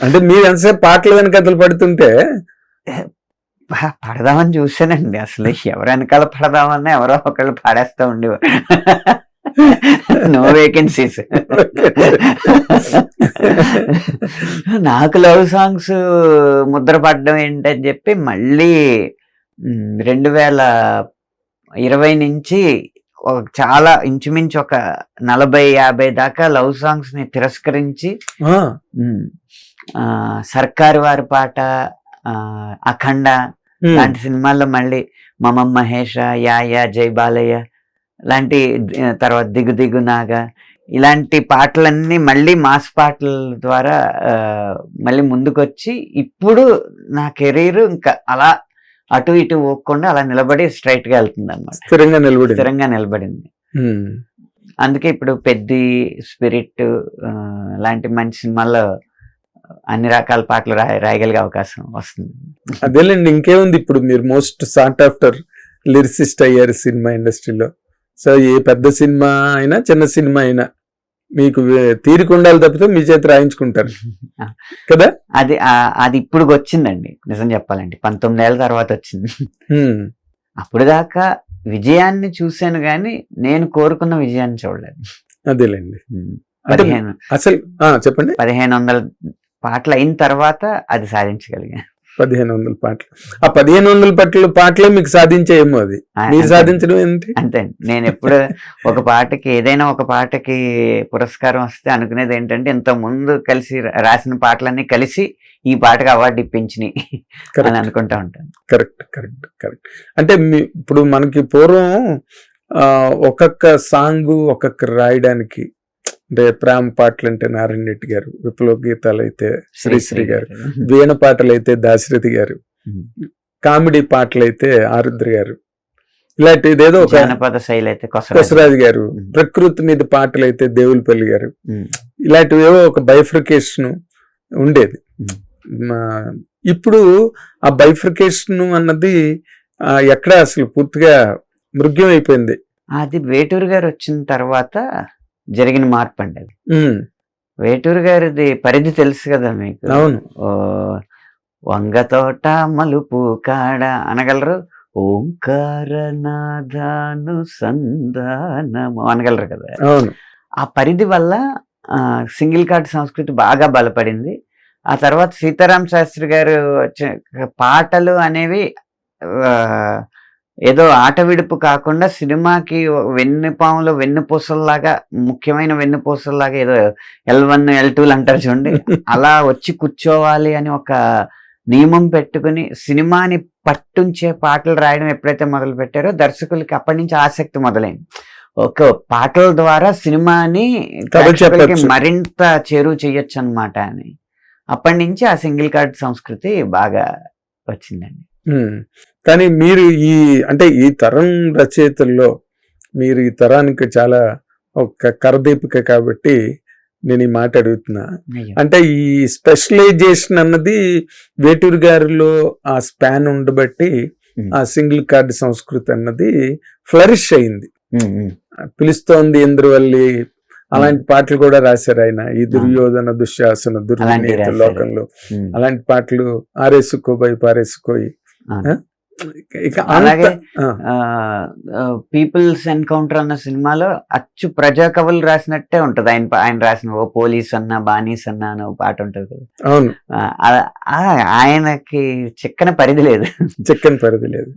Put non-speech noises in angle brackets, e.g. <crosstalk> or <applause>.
అంటే మీరు ఎంతసేపు పాటలు వెనకథలు పడుతుంటే? పడదామని చూసానండి అసలు ఎవరు వెనకాల పడదామన్నా ఎవరో ఒకళ్ళు పాడేస్తా ఉండేవారు. నో వేకెన్సీస్ నాకు లవ్ సాంగ్స్ ముద్ర పడడం ఏంటని చెప్పి మళ్ళీ రెండు వేల ఇరవై నుంచి ఒక చాలా ఇంచుమించు ఒక నలభై యాభై దాకా లవ్ సాంగ్స్ని తిరస్కరించి సర్కారు వారి పాట అఖండ లాంటి సినిమాల్లో మళ్ళీ మమం మహేష యా యా జై బాలయ్య లాంటి తర్వాత దిగు దిగు నాగా ఇలాంటి పాటలన్నీ మళ్ళీ మాస్ పాటల ద్వారా మళ్ళీ ముందుకొచ్చి ఇప్పుడు నా కెరీర్ ఇంకా అలా అటు ఇటు పోకుండా అలా నిలబడి స్ట్రైట్గా వెళ్తుంది అనమాట స్థిరంగా నిలబడి స్థిరంగా నిలబడింది. అందుకే ఇప్పుడు పెద్ది స్పిరిట్ లాంటి మంచి సినిమాల్లో అన్ని రకాల పాటలు రాయ రాయగలిగే అవకాశం వస్తుంది. అదేలేండి ఇంకేముంది ఇప్పుడు మీరు మోస్ట్ సార్ట్ ఆఫ్టర్ లిరిసిస్ట్ అయ్యారు సినిమా ఇండస్ట్రీలో. సో ఏ పెద్ద సినిమా అయినా చిన్న సినిమా అయినా మీకు వే- తీరిక ఉండాలి తప్పితే మీ చేతి రాయించుకుంటారు. కదా? అది అది ఇప్పుడు వచ్చిందండి. నిజం చెప్పాలంటే పంతొమ్మిది ఏళ్ళ తర్వాత వచ్చింది. అప్పుడు దాకా విజయాన్ని చూశాను కానీ నేను కోరుకున్న విజయాన్ని చూడలేదు. అదేలేండి. పదిహేను అసలు ఆ, చెప్పండి. పదిహేను వందల పాటలు అయిన తర్వాత అది సాధించగలిగాను. పదిహేను వందల పాటలు. ఆ పదిహేను వందల పాటలు పాటలే మీకు సాధించేయేమో అది. మీరు. సాధించడం ఏంటి? అంతే. నేను ఎప్పుడు ఒక పాటకి ఏదైనా ఒక పాటకి పురస్కారం వస్తే అనుకునేది ఏంటంటే ఇంత ముందు కలిసి రాసిన పాటలన్నీ కలిసి ఈ పాటకి అవార్డు ఇప్పించినాయి అని అనుకుంటా ఉంటాను. కరెక్ట్ కరెక్ట్ కరెక్ట్ అంటే మీ- ఇప్పుడు మనకి పూర్వం ఒక్కొక్క సాంగ్ ఒక్కొక్క రాయడానికి అంటే ప్రేమ పాటలు అంటే నారాయణ రెడ్డి గారు విప్లవ గీతాలు అయితే శ్రీశ్రీ గారు వీణ పాటలు అయితే దాశరథి గారు. కామెడీ పాటలు అయితే ఆరుద్ర గారు. ఇలాంటి ఇదేదో ఒక శైలి అయితే కొసరాజు. గారు. ప్రకృతి మీద పాటలు అయితే దేవులపల్లి గారు. ఇలాంటివి ఏవో ఒక బైఫ్రికేషన్ ఉండేది. ఇప్పుడు ఆ బైఫ్రికేషన్ అన్నది ఎక్కడ అసలు పూర్తిగా మృగ్యం అయిపోయింది అది వేటూరు గారు వచ్చిన తర్వాత జరిగిన మార్పు అండి అది వేటూరు గారిది పరిధి తెలుసు కదా మీకు? అవును. వంగ తోట మలుపు కాడ అనగలరు? ఓంకార నాదాను సంధానము అనగలరు కదా? అవును. ఆ పరిధి వల్ల సింగిల్ కార్డ్ సంస్కృతి బాగా బలపడింది. ఆ తర్వాత సీతారాం శాస్త్రి గారు వచ్చే పాటలు అనేవి ఏదో ఆట విడుపు కాకుండా సినిమాకి వెన్నుపాములు వెన్నుపూసల్లాగా ముఖ్యమైన వెన్నుపూసల్లాగా ఏదో ఎల్ వన్ ఎల్ టూలు అంటారు చూడండి <laughs> అలా వచ్చి కూర్చోవాలి అని ఒక నియమం పెట్టుకుని సినిమాని పట్టుంచే పాటలు రాయడం ఎప్పుడైతే మొదలు పెట్టారో దర్శకులకి అప్పటి నుంచి ఆసక్తి మొదలైంది ఒక పాటల ద్వారా సినిమాని. మరింత చేరువ చేయొచ్చు అనమాట అని అప్పటి నుంచి ఆ సింగిల్ కార్డ్ సంస్కృతి బాగా వచ్చిందండి. కానీ మీరు ఈ అంటే ఈ తరం రచయితల్లో మీరు ఈ తరానికి చాలా ఒక కరదీపిక కాబట్టి నేను ఈ మాట అడుగుతున్నా. అంటే ఈ స్పెషలైజేషన్ అన్నది వేటూరు గారిలో ఆ స్పాన్ ఉండబట్టి. ఆ సింగిల్ కార్డ్ సంస్కృతి అన్నది ఫ్లరిష్ అయింది. పిలుస్తోంది ఇంద్రవల్లి అలాంటి పాటలు కూడా రాశారు ఆయన ఈ దుర్యోధన దుశ్శాసన దుర్వినీత రాశారు. లోకంలో. అలాంటి పాటలు ఆరేసుకోబోయి పారేసుకోయి అలాగే ఆ, పీపుల్స్ ఎన్కౌంటర్ అన్న సినిమాలో అచ్చు ప్రజా కవులు రాసినట్టే ఉంటది. ఆయన ఆయన రాసిన ఓ పోలీస్ అన్న బానీస్ అన్న అని ఓ పాట ఉంటది కదా. అవును. ఆయనకి చిక్కన పరిధి లేదు. చిక్కని పరిధి లేదు.